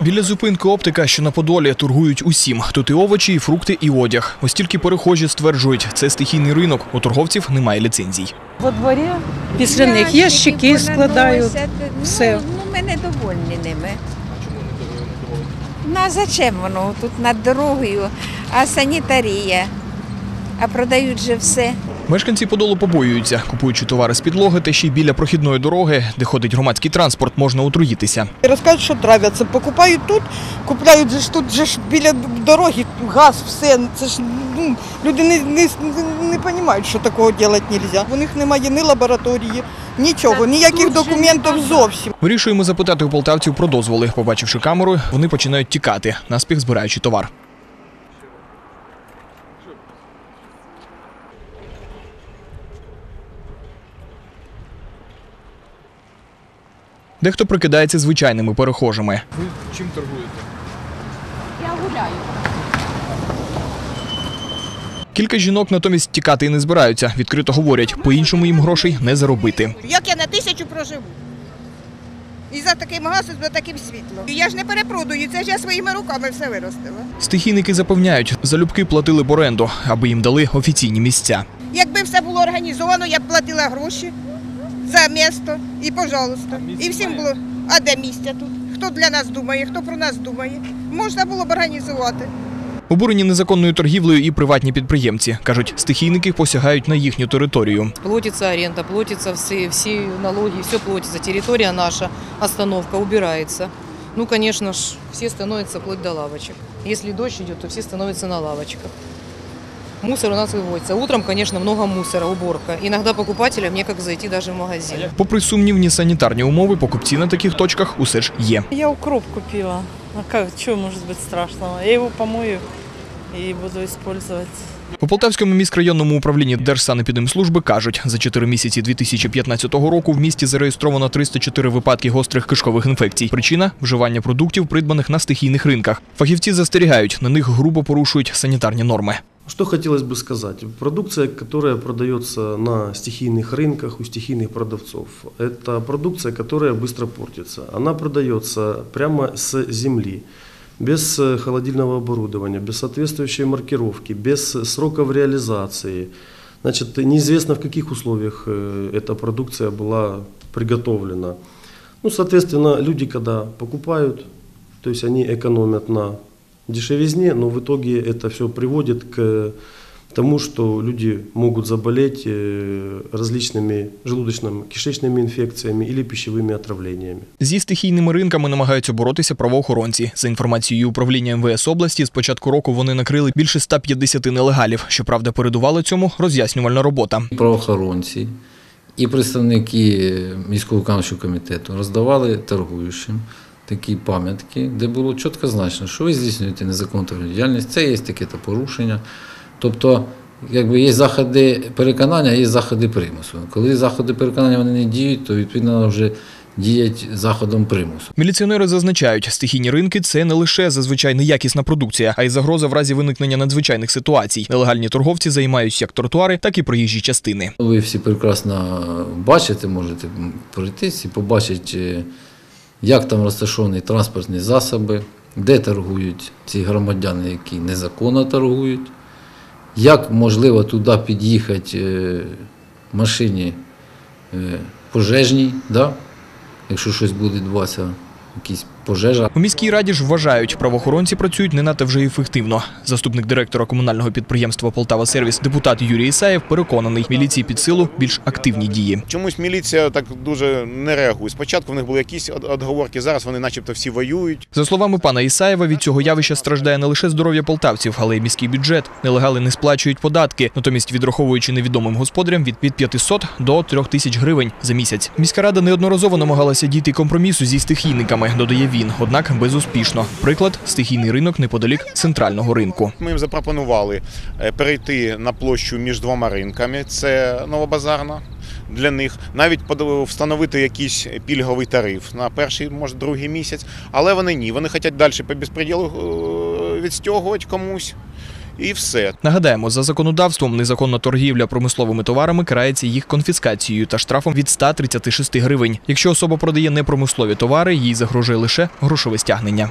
Біля зупинки оптика, що на Подолі, торгують усім. Тут і овочі, і фрукти, і одяг. Ось тільки перехожі стверджують, це стихійний ринок. У торговців немає ліцензій. Во дворі після них ящики складають. все. Ну, ну, ми недовольні ними. Ну, а зачем воно тут над дорогою, а санітарія, а продають же все. Мешканці Подолу побоюються, купуючи товари з підлоги, та ще й біля прохідної дороги, де ходить громадський транспорт, можна отруїтися. І розказують, що травляться. Покупають тут, купляють же ж тут же ж біля дороги газ, все. Це ж ну, люди не, не, не розуміють, що такого робити не можна. У них немає ні лабораторії, нічого, ніяких документів зовсім. Вирішуємо запитати у полтавців про дозволи. Побачивши камеру, вони починають тікати, наспіх збираючи товар. Дехто прикидається звичайними перехожими. Ви чим торгуєте? Я гуляю. Кілька жінок натомість тікати і не збираються. Відкрито говорять, по-іншому їм грошей не заробити. Як я на тисячу проживу? І за таким газом, за таким світлом. І Я ж не перепродаю, це ж я своїми руками все виростила. Стихійники запевняють, залюбки платили б оренду, аби їм дали офіційні місця. Якби все було організовано, я б платила гроші за місто і пожалуйста. І всім було. А де місця тут? Хто для нас думає, хто про нас думає? Можна було б організувати. Обурені незаконною торгівлею і приватні підприємці кажуть, стихійники посягають на їхню територію. Платится аренда, платятся все, все налоги, все платится. Территория наша, остановка убирается. Ну, конечно ж, все становятся вплоть до лавочек. Если дождь идет, то все становятся на лавочках. Мусор у нас выводится. Утром, конечно, много мусора, уборка. Иногда покупателям некак зайти даже в магазин. Попри сумнівні санітарні умови, покупці на таких точках усе ж є. Я укроп купила. А как, что может быть страшного? Я его помою и буду использовать. У Полтавському міськрайонному управлінні Держсанепідемслужби кажуть, за 4 місяці 2015 року в місті зареєстровано 304 випадки гострих кишкових інфекцій. Причина вживання продуктів, придбаних на стихійних ринках. Фахівці застерігають, на них грубо порушують санітарні норми. Что хотелось бы сказать? Продукция, которая продается на стихийных рынках у стихийных продавцов, это продукция, которая быстро портится. Она продается прямо с земли, без э, холодильного оборудования, без соответствующей маркировки, без сроков реализации. Значит, неизвестно в каких условиях э, эта продукция была приготовлена. Ну, соответственно, люди, когда покупают, то есть они экономят на дешевизне, но в итоге это все приводит к тому, что люди могут заболеть э, различными желудочно-кишечными инфекциями или пищевыми отравлениями. Зі стихійними ринками намагаються боротися правоохоронці. За інформацією управління МВС області, з початку року вони накрили більше 150 нелегалів. Щоправда, передувала цьому роз'яснювальна робота. правоохоронці і представники міського виконавчого комітету роздавали торгуючим такі пам'ятки, де було чітко значено, що ви здійснюєте незаконну діяльність, це є таке-то порушення. Тобто, якби є заходи переконання, є заходи примусу. Коли заходи переконання вони не діють, то відповідно вже діять заходом примусу. Міліціонери зазначають, стихійні ринки це не лише зазвичай неякісна продукція, а й загроза в разі виникнення надзвичайних ситуацій. Нелегальні торговці займають як тротуари, так і проїжджі частини. Ви всі прекрасно бачите, можете пройтись і побачити, як там розташовані транспортні засоби, де торгують ці громадяни, які незаконно торгують, як можливо туди під'їхати е, машині е, пожежній, да? якщо щось буде відбуватися, якісь пожежа. У міській раді ж вважають, правоохоронці працюють не надто вже ефективно. Заступник директора комунального підприємства Полтава Сервіс, депутат Юрій Ісаєв, переконаний, міліції під силу більш активні дії. Чомусь міліція так дуже не реагує. Спочатку в них були якісь отговорки, зараз вони начебто всі воюють. За словами пана Ісаєва, від цього явища страждає не лише здоров'я полтавців, але й міський бюджет. Нелегали не сплачують податки, натомість відраховуючи невідомим господарям від від 500 до 3 тисяч гривень за місяць. Міська рада неодноразово намагалася дійти компромісу зі стихійниками, додає він, однак безуспішно. Приклад стихійний ринок неподалік центрального ринку. Ми їм запропонували е, перейти на площу між двома ринками. Це Новобазарна. Для них навіть встановити якийсь пільговий тариф на перший, може, другий місяць. Але вони ні. Вони хочуть далі по безпреділу е, відстягувати комусь. І все. Нагадаємо, за законодавством незаконна торгівля промисловими товарами карається їх конфіскацією та штрафом від 136 гривень. Якщо особа продає непромислові товари, їй загрожує лише грошове стягнення.